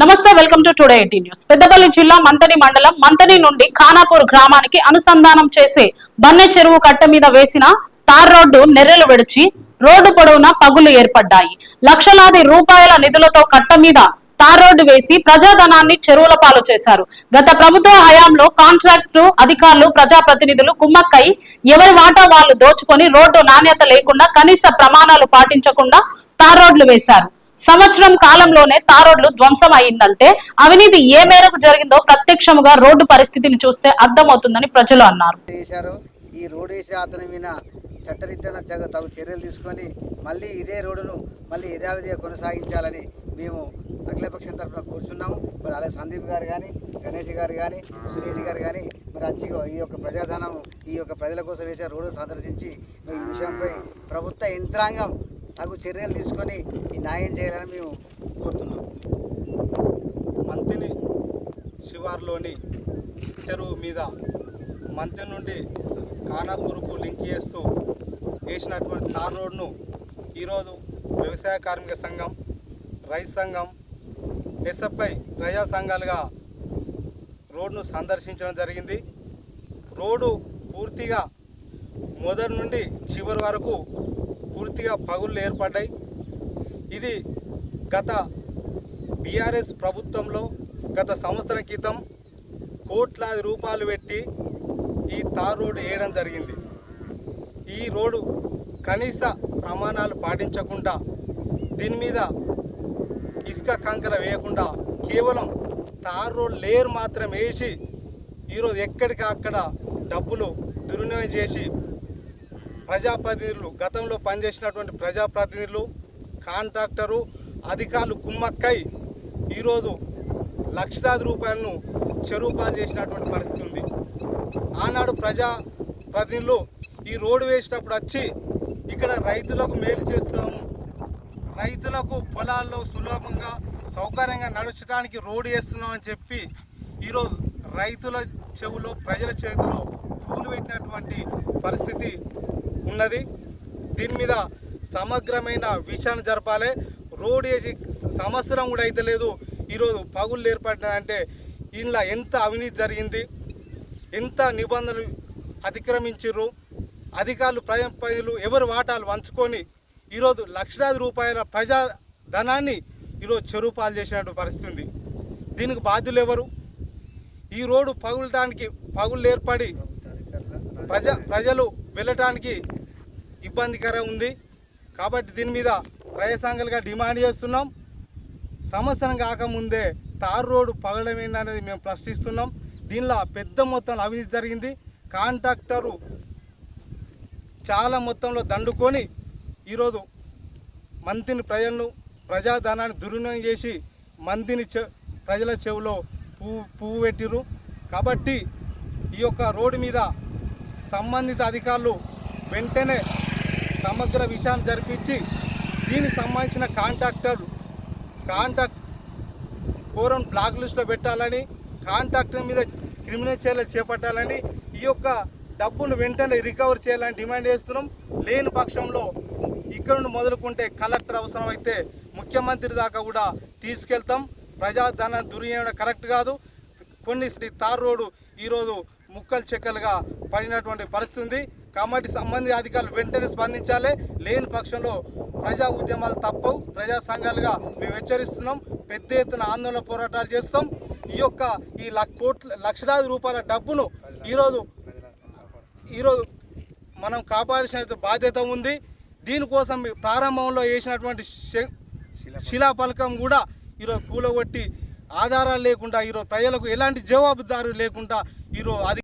నమస్తే welcome to today eighty news. Peddapalli జిల్లా మంతని మండలం మంతని నుండి ఖానాపూర్ గ్రామానికి అనుసంధానం చేసే బన్నె చెరువు కట్ట మీద వేసిన తార్ రోడ్డు నెర్రెలు విడిచి రోడ్డు పొడవునా పగులు ఏర్పడ్డాయి. లక్షలాది రూపాయల నిధులతో కట్ట మీద తార్ రోడ్డు వేసి ప్రజాధనాన్ని చెరువుల పాలు చేశారు. గత ప్రభుత్వ హయాంలో కాంట్రాక్టు అధికారులు ప్రజాప్రతినిధులు కుమ్మక్కై ఎవరి వాటా వాళ్ళు దోచుకొని రోడ్డు నాణ్యత లేకుండా కనీస ప్రమాణాలు పాటించకుండా తార్ రోడ్లు వేశారు. సంవత్సరం కాలంలోనే తారోడ్లు ధ్వంసం అయిందంటే అవినీతి ఏ మేరకు జరిగిందో ప్రత్యక్షముగా రోడ్డు పరిస్థితిని చూస్తే అర్థమవుతుందని ప్రజలు అన్నారు. చేశారు. ఈ రోడ్ వేసే అతని మీద చట్టరీత్యా తగు చర్యలు తీసుకొని మళ్ళీ ఇదే రోడ్డును మళ్ళీ యథావిధిగా కొనసాగించాలని మేము అఖిలపక్షం తరఫున కూర్చున్నాము. మరి అలాగే సందీప్ గారు కానీ గణేష్ గారు కానీ సురేష్ గారు కానీ మరి వచ్చి ఈ యొక్క ప్రజాధనం ఈ యొక్క ప్రజల కోసం వేసే రోడ్డు సందర్శించి ఈ విషయంపై ప్రభుత్వ యంత్రాంగం తగు చర్యలు తీసుకొని ఈ న్యాయం చేయాలని మేము కోరుతున్నాం. మంతిని శివార్లోని చెరువు మీద మంతి నుండి ఖానాపూర్కు లింక్ చేస్తూ వేసినటువంటి తార్ రోడ్ను ఈరోజు వ్యవసాయ కార్మిక సంఘం రైతు సంఘం ఎస్ఎఫ్ఐ ప్రజా సంఘాలుగా రోడ్ను సందర్శించడం జరిగింది. రోడ్డు పూర్తిగా మొదటి నుండి చివరి వరకు పూర్తిగా పగుళ్ళు ఏర్పడ్డాయి. ఇది గత బీఆర్ఎస్ ప్రభుత్వంలో గత సంవత్సరం క్రితం కోట్లాది రూపాయలు పెట్టి ఈ తార్ రోడ్డు వేయడం జరిగింది. ఈ రోడ్డు కనీస ప్రమాణాలు పాటించకుండా దీని మీద ఇసుక కంకర వేయకుండా కేవలం తార్ రోడ్ లేయర్ మాత్రం వేసి ఈరోజు ఎక్కడికక్కడ డబ్బులు దుర్వినియోగం చేసి ప్రజాప్రతినిధులు గతంలో పనిచేసినటువంటి ప్రజాప్రతినిధులు కాంట్రాక్టరు అధికారులు కుమ్మక్కై ఈరోజు లక్షలాది రూపాయలను చెరువు పాలు చేసినటువంటి పరిస్థితి ఉంది. ఆనాడు ప్రజా ప్రతినిధులు ఈ రోడ్డు వేసినప్పుడు వచ్చి ఇక్కడ రైతులకు మేలు చేస్తున్నాము. రైతులకు పొలాల్లో సులభంగా సౌకర్యంగా నడచడానికి రోడ్డు వేస్తున్నామని చెప్పి ఈరోజు రైతుల చెవులో ప్రజల చేతిలో పూలు పెట్టినటువంటి పరిస్థితి ఉన్నది. దీని మీద సమగ్రమైన విచారణ జరపాలి. రోడ్ వేసి సంవత్సరం కూడా అయితే లేదు. ఈరోజు పగుళ్ళు ఏర్పడ్డాయంటే ఇందులో ఎంత అవినీతి జరిగింది? ఎంత నిబంధనలు అతిక్రమించారు అధికారులు ప్రజా ప్రజలు ఎవరు వాటాలు వంచుకొని ఈరోజు లక్షలాది రూపాయల ప్రజా ధనాన్ని ఈరోజు చెరువు పాలు చేసినటువంటి పరిస్థితి ఉంది. దీనికి బాధ్యులు ఎవరు? ఈ రోడ్డు పగులటానికి పగుళ్ళు ఏర్పడి ప్రజ ప్రజలు వెళ్ళటానికి ఇబ్బందికరం ఉంది. కాబట్టి దీని మీద ప్రజా డిమాండ్ చేస్తున్నాం. సంవత్సరం కాకముందే తార్ రోడ్డు పగలడం ఏంటనేది మేము ప్రశ్నిస్తున్నాం. దీనిలో పెద్ద మొత్తంలో అవినీతి జరిగింది. కాంట్రాక్టరు చాలా మొత్తంలో దండుకొని ఈరోజు మంతిని ప్రజలను ప్రజాధనాన్ని దుర్వినియోగం చేసి మందిని చె ప్రజల చెవులో పువ్వు పువ్వు పెట్టిర్రు. కాబట్టి ఈ యొక్క రోడ్డు మీద సంబంధిత అధికారులు వెంటనే సమగ్ర విచారణ జరిపించి దీనికి సంబంధించిన కాంట్రాక్టర్ కాంట్రాక్ట్ పూర్వం బ్లాక్ లిస్ట్లో పెట్టాలని కాంట్రాక్టర్ మీద క్రిమినల్ చర్యలు చేపట్టాలని ఈ యొక్క డబ్బును వెంటనే రికవర్ చేయాలని డిమాండ్ చేస్తున్నాం. లేని పక్షంలో ఇక్కడ నుండి మొదలుకుంటే కలెక్టర్ అవసరం అయితే ముఖ్యమంత్రి దాకా కూడా తీసుకెళ్తాం. ప్రజాధన దుర్వినియోగం కరెక్ట్ కాదు. కొన్ని శ్రీ తార్ రోడ్డు ఈరోజు ముక్కలు చెక్కలుగా పడినటువంటి పరిస్థితి ఉంది. కాబట్టి సంబంధిత అధికారులు వెంటనే స్పందించాలి. లేని పక్షంలో ప్రజా ఉద్యమాలు తప్పవు. ప్రజా సంఘాలుగా మేము హెచ్చరిస్తున్నాం. పెద్ద ఎత్తున ఆందోళన పోరాటాలు చేస్తాం. ఈ యొక్క ఈ లక్ష కోట్ల లక్షలాది రూపాయల డబ్బును ఈరోజు ఈరోజు మనం కాపాడాల్సిన బాధ్యత ఉంది. దీనికోసం ప్రారంభంలో వేసినటువంటి శిలాఫలకం కూడా ఈరోజు కూలగొట్టి ఆధారాలు లేకుండా ఈరోజు ప్రజలకు ఎలాంటి జవాబుదారు లేకుండా ఈరోజు అది